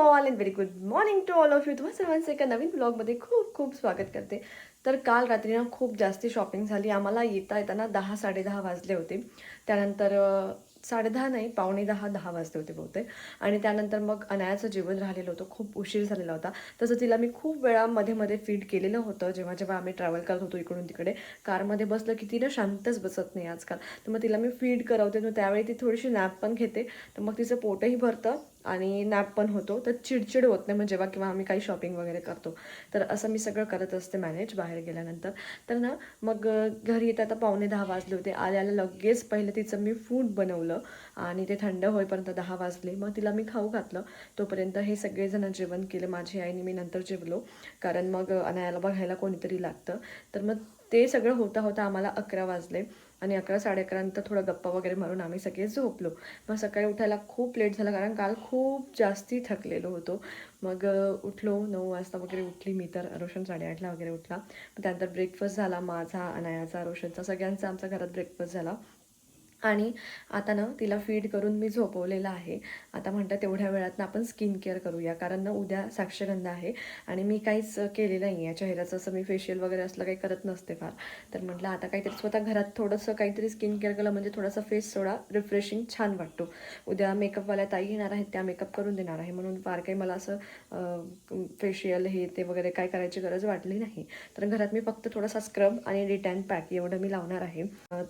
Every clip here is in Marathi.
All and very good morning to all of you तुम्हा सर्वांचं एका नवीन ब्लॉगमध्ये खूप खूप स्वागत करते. तर काल रात्री ना खूप जास्ती शॉपिंग झाली. आम्हाला येता येताना दहा साडेदहा वाजले होते. त्यानंतर साडेदहा नाही पावणे दहा दहा वाजले होते बहुतेक. आणि त्यानंतर मग अनायाचं जेवण राहिलेलं होतं. खूप उशीर झालेला होता. तसं तिला मी खूप वेळा मध्ये मध्ये फीड केलेलं होतं. जेव्हा जेव्हा आम्ही ट्रॅव्हल करत होतो इकडून तिकडे कारमध्ये बसलं की ती ना शांतच बसत नाही आजकाल. तर मग तिला मी फीड करवते. मग त्यावेळी ती थोडीशी नॅप पण घेते. तर मग तिचं पोटही भरतं. आणि नॅप पण होतो. तर चिडचिड होत नाही मग जेव्हा किंवा आम्ही काही शॉपिंग वगैरे करतो. तर असं मी सगळं करत असते मॅनेज बाहेर गेल्यानंतर. तर ना मग घरी येता आता पावणे दहा वाजले होते. आल्या आल्या लगेच पहिलं तिचं मी फूड बनवलं आणि ते थंड होईपर्यंत दहा वाजले. मग तिला मी खाऊ घातलं. तोपर्यंत हे सगळेजण जेवण केलं. माझी आईने मी नंतर जेवलो. कारण मग अनायाला बघायला कोणीतरी लागतं. तर मग ते सगळं होता होता आम्हाला अकरा वाजले. आणि अकरा साडे अकरानंतर थोडं गप्पा वगैरे मारून आम्ही सगळे झोपलो. मग सकाळी उठायला खूप लेट झालं कारण काल खूप जास्ती थकलेलो होतो. मग उठलो नऊ वाजता वगैरे उठली मी तर. रोशन साडेआठला वगैरे उठला. मग त्यानंतर ब्रेकफास्ट झाला माझा अनायाचा रोशनचा. सगळ्यांचा आमच्या घरात ब्रेकफास्ट झाला. आणि आता ना तिला फीड करून मी झोपवलेलं आहे. आता म्हणतात तेवढ्या वेळात ना आपण स्किन केअर करूया. कारण ना उद्या साक्षगंध आहे आणि मी काहीच केलेलं नाही आहे चेहऱ्याचं असं मी फेशियल वगैरे असलं काही करत नसते फार. तर म्हटलं आता काहीतरी स्वतः घरात थोडंसं काहीतरी स्किन केअर केलं म्हणजे थोडासा फेस थोडा रिफ्रेशिंग छान वाटतो. उद्या मेकअपवाल्या ताई येणार आहेत त्या मेकअप करून देणार आहे. म्हणून फार काही मला असं फेशियल हे ते वगैरे काय करायची गरज वाटली नाही. तर घरात मी फक्त थोडासा स्क्रब आणि डिटॅन पॅक एवढं मी लावणार आहे.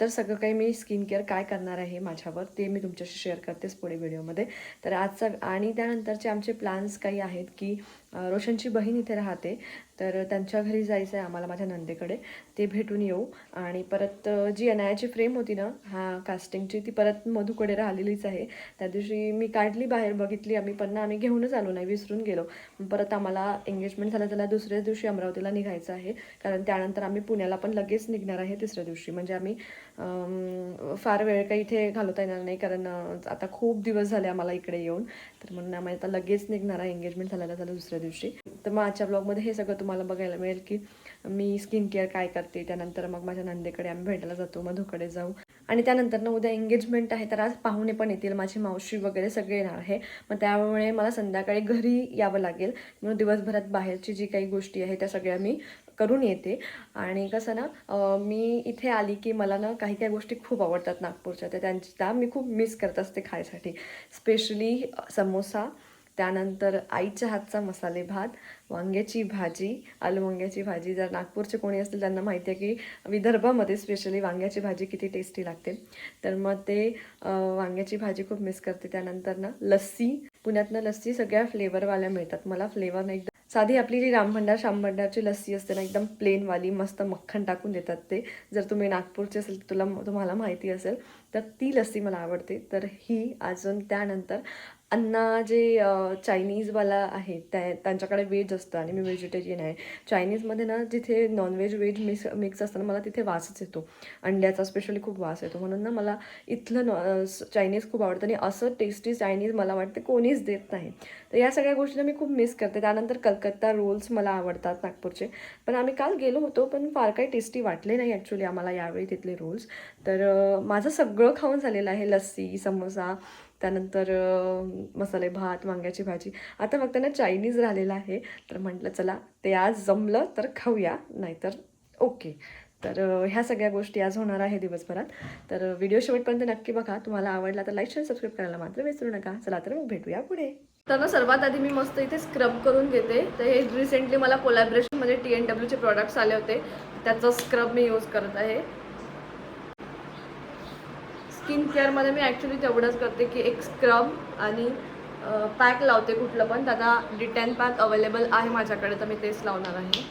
तर सगळं काही मी स्किन केअर काय करणार आहे माझ्यावर ते मी तुमच्याशी शेअर करतेच पुढे व्हिडिओमध्ये तर आजचा आणि त्यानंतरचे आमचे प्लॅन्स काही आहेत की रोशनची बहीण इथे राहते तर त्यांच्या घरी जायचं आहे आम्हाला माझ्या नंदेकडे. ते भेटून येऊ आणि परत जी अनायाची फ्रेम होती ना हा कास्टिंगची ती परत मधुकडे राहिलेलीच आहे. त्या दिवशी मी काढली बाहेर बघितली आम्ही पण आम्ही घेऊनच आलो नाही विसरून गेलो. परत आम्हाला एंगेजमेंट झालं त्याला दुसऱ्याच दिवशी अमरावतीला निघायचं आहे. कारण त्यानंतर आम्ही पुण्याला पण लगेच निघणार आहे तिसऱ्या दिवशी. म्हणजे आम्ही फार फार वेळ काही इथे घालवता येणार नाही कारण आता खूप दिवस झाले आम्हाला इकडे येऊन. तर म्हणून आम्ही आता लगेच निघणार आहे एंगेजमेंट झालेला झालं दुसऱ्या दिवशी. तर मग आजच्या ब्लॉगमध्ये हे सगळं तुम्हाला बघायला मिळेल की मी स्किन केअर काय करते त्यानंतर मग माझ्या नंदेकडे आम्ही भेटायला जातो मधूकडे जाऊ. आणि त्यानंतर ना उद्या एंगेजमेंट आहे तर आज पाहुणे पण येतील माझी मावशी वगैरे सगळे येणार आहे. मग त्यामुळे मला संध्याकाळी घरी यावं लागेल. म्हणून दिवसभरात बाहेरची जी काही गोष्टी आहे त्या सगळ्या मी करून येते. आणि कसं ना मी इथे आली की मला ना काही काही गोष्टी खूप आवडतात नागपूरच्या. तर त्यांची त्या मी खूप मिस करत असते खायसाठी. स्पेशली समोसा त्यानंतर आईच्या हातचा मसाले भात वांग्याची भाजी आलू वांग्याची भाजी. जर नागपूरचे कोणी असतील त्यांना माहिती आहे की विदर्भामध्ये स्पेशली वांग्याची भाजी किती टेस्टी लागते. तर मग ते वांग्याची भाजी खूप मिस करते. त्यानंतर ना लस्सी. पुण्यातनं लस्सी सगळ्या फ्लेवरवाल्या मिळतात. मला फ्लेवर एकदम साधी आपली जी रामभंडार शामभंडारची लस्सी असते ना एकदम प्लेनवाली मस्त मक्खन टाकून देतात ते. जर तुम्ही नागपूरचे असेल तर तुला तुम्हाला माहिती असेल तर ती लस्सी मला आवडते. तर ही अजून त्यानंतर अण्णा जे चायनीजवाला आहे त्या त्यांच्याकडे व्हेज असतं आणि मी व्हेजिटेरियन आहे. चायनीजमध्ये ना जिथे नॉनव्हेज व्हेज मिक्स मिक्स असतं ना मला तिथे वासच येतो. अंड्याचा स्पेशली खूप वास येतो. म्हणून ना मला इथलं नॉ चायनीज खूप आवडतं आणि असं टेस्टी चायनीज मला वाटते कोणीच देत नाही. तर या सगळ्या गोष्टी मी खूप मिस करते. त्यानंतर कलकत्ता रोल्स मला आवडतात नागपूरचे. पण आम्ही काल गेलो होतो पण फार काही टेस्टी वाटले नाही ॲक्च्युली आम्हाला यावेळी तिथले रोल्स तर माझं सगळं खाऊन झालेलं आहे. लस्सी समोसा त्यानंतर मसाले भात वांग्याची भाजी. आता फक्त ना चायनीज राहिलेलं आहे. तर म्हटलं चला ते आज जमलं तर खाऊया नाहीतर ओके. तर ह्या सगळ्या गोष्टी आज होणार आहे दिवसभरात. तर व्हिडिओ शेवटपर्यंत नक्की बघा. तुम्हाला आवडला तर लाईक शेअर सबस्क्राईब करायला मात्र विसरू नका. चला तर मग भेटूया पुढे. तर ना सर्वात आधी मी मस्त इथे स्क्रब करून घेते. तर हे रिसेंटली मला कोलॅबरेशनमध्ये टी एन डब्ल्यूचे प्रॉडक्ट्स आले होते. त्याचं स्क्रब मी यूज करत आहे. स्किन केअरमध्ये मी ॲक्च्युली तेवढंच करते की एक स्क्रब आणि पॅक लावते कुठलं पण. त्याचा डिटेन पॅक अवेलेबल आहे माझ्याकडे तर मी तेच लावणार आहे.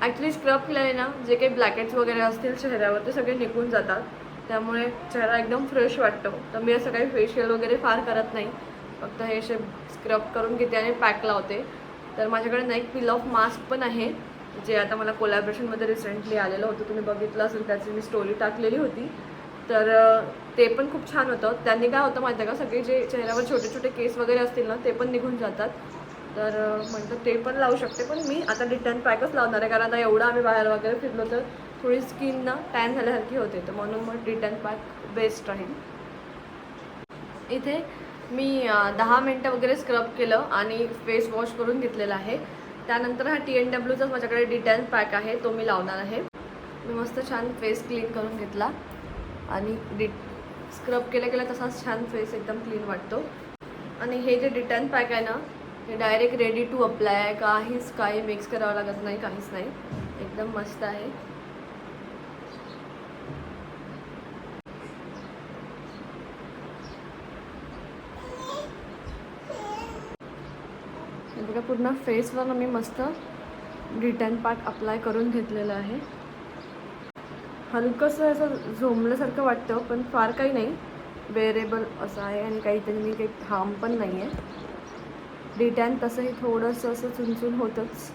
ॲक्च्युली स्क्रब केल्याने ना जे काही ब्लॅकेट्स वगैरे असतील चेहऱ्यावर ते सगळे निघून जातात. त्यामुळे चेहरा एकदम फ्रेश वाटतो. तर मी असं काही फेशियल वगैरे फार करत नाही. फक्त हे असे स्क्रब करून घेते आणि पॅक लावते. तर माझ्याकडे नाईक एक पिल ऑफ मास्क पण आहे जे आता मला कोलॅबरेशनमध्ये रिसेंटली आलेलं होतं. तुम्ही बघितलं असेल त्याची मी स्टोरी टाकलेली होती. तर ते पण खूप छान होतं. त्यांनी काय होतं माहिती आहे का सगळे जे चेहऱ्यावर छोटे छोटे केस वगैरे असतील ना ते पण निघून जातात. तर म्हणतात ते पण लावू शकते पण मी आता रिटर्न पॅकच लावणार आहे. कारण आता एवढं आम्ही बाहेर वगैरे फिरलो तर थोडी स्किन ना टॅन झाल्यासारखी होते. तर म्हणून मग रिटर्न पॅक बेस्ट राहील. इथे मी दहा मिनटं वगैरे स्क्रब केलं आणि फेस वॉश करून घेतलेला आहे. त्यानंतर हा टी एन डब्ल्यूचाच माझ्याकडे डिटेल पॅक आहे तो मी लावणार आहे. मी मस्त छान फेस क्लीन करून घेतला आणि डि स्क्रब केल्या केल्या तसाच छान फेस एकदम क्लीन वाटतो. आणि हे जे डिटॅन पॅक आहे ना हे डायरेक्ट रेडी टू अप्लाय आहे. काहीच काही मिक्स करावं लागत नाही काहीच नाही. एकदम मस्त आहे. माझ्या पूर्ण फेसवर मी मस्त डिटॅन पार्ट अप्लाय करून घेतलेलं आहे. हलकंसं असं झोंबल्यासारखं वाटतं पण फार काही नाही. वेअरेबल असं आहे आणि काही त्यांनी काही हार्म पण नाही आहे डिटॅन तसंही थोडंसं असं चुनचुन होतंच.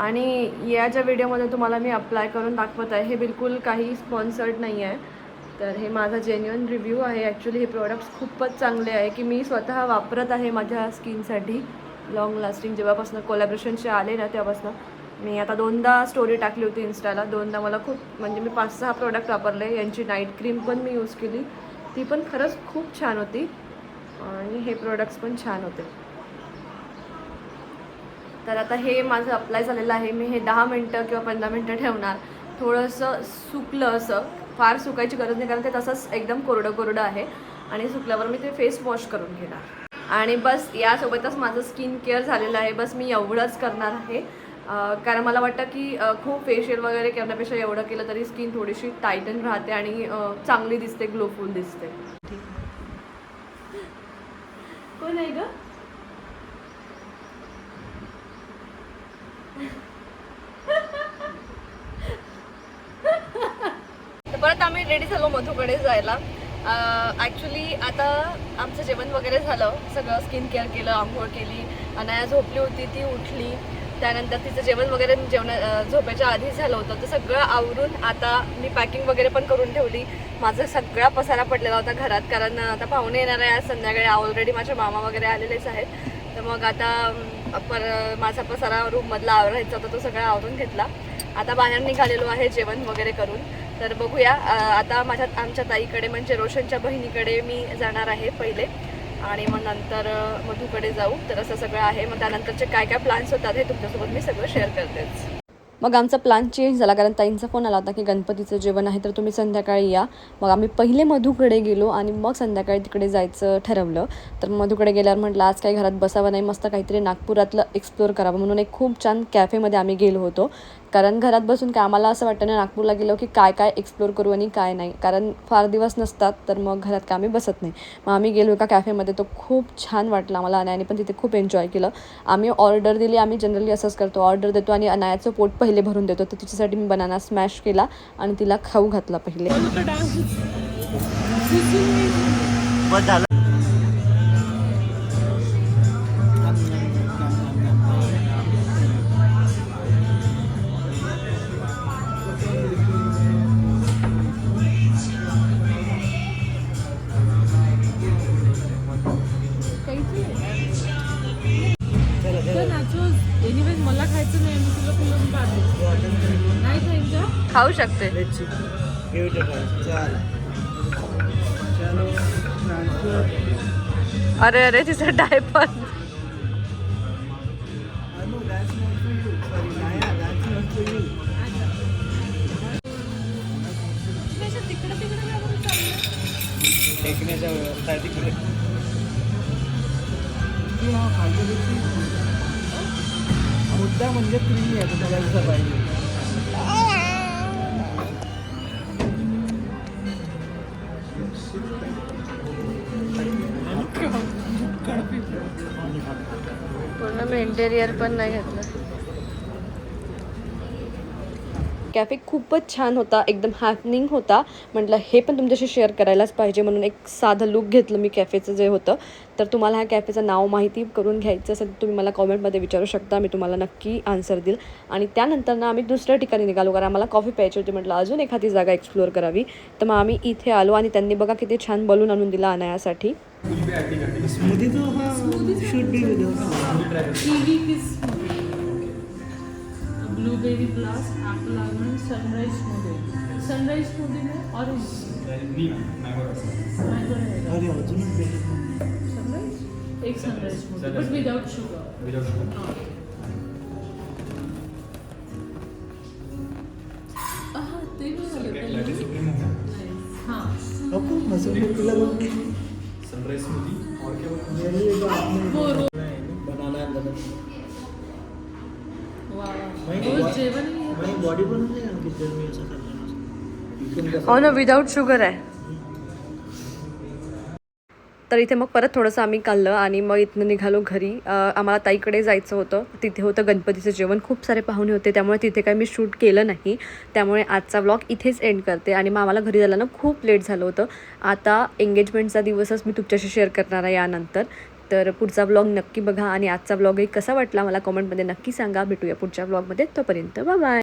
आणि या ज्या व्हिडिओमध्ये तुम्हाला मी अप्लाय करून दाखवत आहे हे बिलकुल काही स्पॉन्सर्ड नाही आहे तर हे माझा जेन्युअन रिव्ह्यू आहे. ॲक्च्युली हे प्रोडक्ट्स खूपच चांगले आहे की मी स्वतः वापरत आहे माझ्या स्किनसाठी लॉंग लास्टिंग जेव्हापासून कोलॅबरेशनचे आले ना तेव्हापासून. मी आता दोनदा स्टोरी टाकली होती इन्स्टाला दोनदा मला खूप म्हणजे मी पाच सहा प्रोडक्ट वापरले. यांची नाईट क्रीम पण मी यूज केली. ती पण खरंच खूप छान होती. आणि हे प्रोडक्ट्स पण छान होते. तर आता हे माझं अप्लाय झालेलं आहे. मी हे दहा मिनटं किंवा पंधरा मिनटं ठेवणार. थोडंसं सुकलं असं. फार सुकायची गरज नाही कारण ते तसंच एकदम कोरडं कोरडं आहे. आणि सुकल्यावर मी ते फेस वॉश करून घेणार. आणि बस यासोबतच माझं स्किन केअर झालेलं आहे. बस मी एवढंच करणार आहे. कारण मला वाटतं की खूप फेशियल वगैरे करण्यापेक्षा एवढं केलं तरी स्किन थोडीशी टायटन राहते आणि चांगली दिसते ग्लोफुल दिसते. कोण आहे गं तर परत आम्ही रेडी झालो मधूकडे जायला. ॲक्च्युली आता आमचं जेवण वगैरे झालं. सगळं स्किन केअर केलं आंघोळ केली. अनाया झोपली होती ती उठली. त्यानंतर तिचं जेवण वगैरे जेवणा झोपेच्या झोपायच्या आधी झालं होतं. तर सगळं आवरून आता मी पॅकिंग वगैरे पण करून ठेवली. माझा सगळा पसारा पडलेला होता घरात. कारण आता पाहुणे येणार आहे आज संध्याकाळी. ऑलरेडी माझ्या मामा वगैरे आलेलेच आहेत. तर मग आता पर माझा पसारा रूममधला आवरायचा होता. तो सगळा आवरून घेतला. आता बाहेर निघालेलो आहे जेवण वगैरे करून. तर बघूया आता माझ्या आमच्या ताईकडे म्हणजे रोशनच्या बहिणीकडे मी जाणार आहे पहिले. आणि मग नंतर मधूकडे जाऊ. तर असं सगळं आहे. मग त्यानंतरचे काय काय प्लॅन्स होतात हे तुमच्यासोबत मी सगळं शेअर करतेच. मग आमचा प्लॅन चेंज झाला कारण ताईंचा फोन आला होता की गणपतीचं जेवण आहे तर तुम्ही संध्याकाळी या. मग आम्ही पहिले मधूकडे गेलो आणि मग संध्याकाळी तिकडे जायचं ठरवलं. तर मधूकडे गेल्यावर म्हटलं आज काही घरात बसावं नाही मस्त काहीतरी नागपुरातलं एक्सप्लोर करावं. म्हणून एक खूप छान कॅफेमध्ये आम्ही गेलो होतो. कारण घरात बसून काय आम्हाला असं वाटतं ना नागपूरला गेलो की काय काय एक्सप्लोर करू आणि काय नाही. कारण फार दिवस नसतात तर मग घरात कामे आम्ही बसत नाही. मग आम्ही गेलो एका कॅफेमध्ये तो खूप छान वाटला आम्हाला अनायाने पण तिथे खूप एन्जॉय केलं. आम्ही ऑर्डर दिली आम्ही जनरली असंच करतो. ऑर्डर देतो आणि अनायाचं पोट पहिले भरून देतो. तर तिच्यासाठी मी बनाना स्मॅश केला आणि तिला खाऊ घातला पहिले. तिकडे तिकडे काय करून चाललं. टेकण्याच्या व्यवस्था तिकडे. हा मुद्दा म्हणजे क्रीमी आहे तुम्हाला जसं पाहिजे. इंटेरियर पण नाही घेतलं. कॅफे खूपच छान होता एकदम हॅपनिंग होता. म्हटलं हे पण तुमच्याशी शेअर करायलाच पाहिजे. म्हणून एक साधं लुक घेतलं मी कॅफेचं जे होतं. तर तुम्हाला ह्या कॅफेचं नाव माहिती करून घ्यायचं असेल तर तुम्ही मला कॉमेंटमध्ये विचारू शकता. मी तुम्हाला नक्की आन्सर देईल. आणि त्यानंतर ना आम्ही दुसऱ्या ठिकाणी निघालो कारण आम्हाला कॉफी प्यायची होती. म्हटलं अजून एखादी जागा एक्सप्लोअर करावी. तर मग आम्ही इथे आलो आणि त्यांनी बघा किती छान बलून आणून दिला अनायासाठी. Smoothie blueberry plus apple almond sunrise smoothie. Sunrise smoothie में और सनराइज? एक sunrise smoothie but without sugar without sunrise smoothie और क्या बोलते हैं बनाना है। बॉडी मी असं हो ना विदाऊट शुगर आहे. तर इथे मग परत थोडंसं आम्ही खाल्लं आणि मग इथनं निघालो घरी. आम्हाला ताईकडे जायचं होतं. तिथे होतं गणपतीचं जेवण. खूप सारे पाहुणे होते त्यामुळे तिथे काही मी शूट केलं नाही. त्यामुळे आजचा व्लॉग इथेच एंड करते. आणि मग आम्हाला घरी जायला ना खूप लेट झालं होतं. आता एंगेजमेंटचा दिवसच मी तुमच्याशी शेअर करणार आहे यानंतर. तर पुढचा ब्लॉग नक्की बघा. आणि आजचा ब्लॉगही कसा वाटला मला कॉमेंटमध्ये नक्की सांगा. भेटूया पुढच्या ब्लॉगमध्ये तोपर्यंत बाय